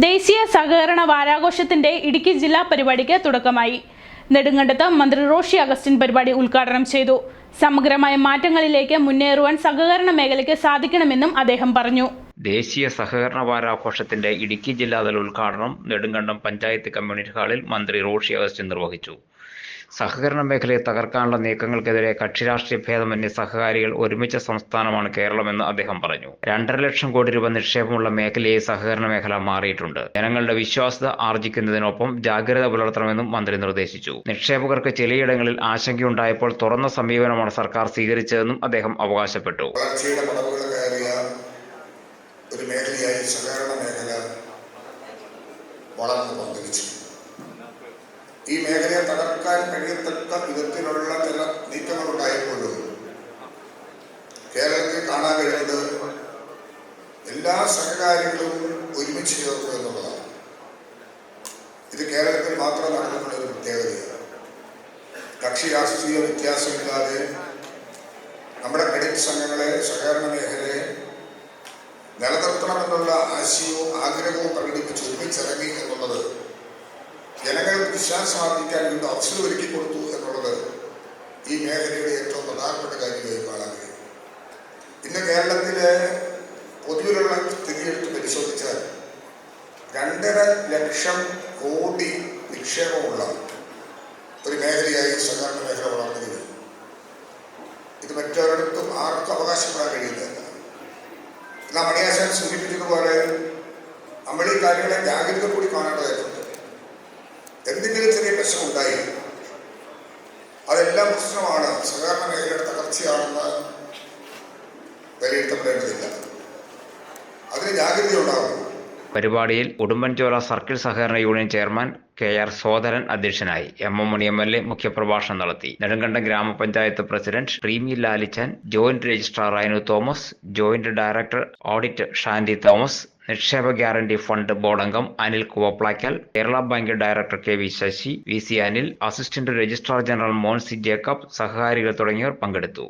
ദേശീയ സഹകരണ വാരാഘോഷത്തിന്റെ ഇടുക്കി ജില്ലാ പരിപാടിക്ക് തുടക്കമായി. നെടുങ്കണ്ടത്ത് മന്ത്രി റോഷി അഗസ്റ്റിൻ പരിപാടി ഉദ്ഘാടനം ചെയ്തു. സമഗ്രമായ മാറ്റങ്ങളിലേക്ക് മുന്നേറുവാൻ സഹകരണ മേഖലയ്ക്ക് സാധിക്കണമെന്നും അദ്ദേഹം പറഞ്ഞു. ദേശീയ സഹകരണ വാരാഘോഷത്തിന്റെ ഇടുക്കി ജില്ലാതല ഉദ്ഘാടനം നെടുങ്കണ്ടം പഞ്ചായത്ത് കമ്മ്യൂണിറ്റി ഹാളിൽ മന്ത്രി റോഷി അഗസ്റ്റിൻ നിർവഹിച്ചു. സഹകരണ മേഖലയെ തകർക്കാനുള്ള നീക്കങ്ങൾക്കെതിരെ കക്ഷിരാഷ്ട്രീയ ഭേദമന്യേ സഹകാരികൾ ഒരുമിച്ച സംസ്ഥാനമാണ് കേരളമെന്ന് അദ്ദേഹം പറഞ്ഞു. രണ്ടര ലക്ഷം കോടി രൂപ നിക്ഷേപമുള്ള മേഖലയെ സഹകരണ മേഖല മാറിയിട്ടുണ്ട്. ജനങ്ങളുടെ വിശ്വാസ്യത ആർജിക്കുന്നതിനൊപ്പം ജാഗ്രത പുലർത്തണമെന്നും മന്ത്രി നിർദ്ദേശിച്ചു. നിക്ഷേപകർക്ക് ചിലയിടങ്ങളിൽ ആശങ്കയുണ്ടായപ്പോൾ തുറന്ന സമീപനമാണ് സർക്കാർ സ്വീകരിച്ചതെന്നും അദ്ദേഹം അവകാശപ്പെട്ടു. ഒരു മേഖലയായി സഹകരണ മേഖല വളർന്നു പന്തലിച്ചു ഈ മേഖലയെ തകർക്കാൻ കഴിയത്തക്ക വിധത്തിലുള്ള ചില നീക്കങ്ങൾ ഉണ്ടായപ്പോഴും കേരളത്തിൽ കാണാൻ കഴിയുന്നത് എല്ലാ സഹകാരികളും ഒരുമിച്ച് ചേർത്തു എന്നുള്ളതാണ്. ഇത് കേരളത്തിൽ മാത്രം നടന്നിട്ടുള്ള ഒരു പ്രത്യേകതയാണ്. കക്ഷി രാഷ്ട്രീയ വ്യത്യാസമില്ലാതെ നമ്മുടെ ക്രെഡിറ്റ് സംഘങ്ങളെ സഹകരണ മേഖലയെ നിലനിർത്തണമെന്നുള്ള ആശയവും ആഗ്രഹവും പ്രകടിപ്പിച്ച് ഒരുമിച്ചിറങ്ങി വിശ്വാസം ആർജിക്കാൻ വീണ്ടും അവസരം ഒരുക്കി കൊടുത്തു എന്നുള്ളത് ഈ മേഖലയുടെ ഏറ്റവും പ്രധാനപ്പെട്ട കാര്യമായി കാണാൻ കഴിയും ഇന്ന് കേരളത്തിലെ പൊതുവിലുള്ള സ്ഥിതിയെടുത്ത് പരിശോധിച്ചാൽ രണ്ടര ലക്ഷം കോടി നിക്ഷേപമുള്ള ഒരു മേഖലയായി സഹകരണ മേഖല വളർന്നു ഇത് മറ്റൊരിടത്തും ആർക്കും അവകാശപ്പെടാൻ കഴിയുന്നില്ല എന്നാൽ മണിയാശാൻ സൂചിപ്പിച്ചതുപോലെ നമ്മൾ ഈ കാര്യങ്ങളെ ജാഗ്രത കൂടി കാണേണ്ടതായിട്ടുണ്ട്. എന്തെങ്കിലും ചെറിയ പ്രശ്നമുണ്ടായി. അതെല്ലാം പ്രശ്നമാണ്. സഹകരണ മേഖലയുടെ തകർച്ചയാണെന്ന് വിലയിരുത്തപ്പെടേണ്ടതില്ല അതിന് ജാഗ്രത ഉണ്ടാകും പരിപാടിയിൽ ഉടുമ്പൻചോല സർക്കിൾ സഹകരണ union chairman K R Sodaran അധ്യക്ഷനായി M M Mani M L A മുഖ്യപ്രഭാഷണം നടത്തി. നെടുങ്കണ്ടം ഗ്രാമപഞ്ചായത്ത് president Premi Lalichan joint registrar Rainu Thomas joint director audit Shandi Thomas നിക്ഷേപ ഗ്യാരണ്ടി ഫണ്ട് ബോർഡ് അംഗം Anil Kuvaplakkal Kerala bank director K V Sasi V C Anil assistant registrar general Monsi Jacob സഹകാരികൾ തുടങ്ങിയവർ പങ്കെടുത്തു.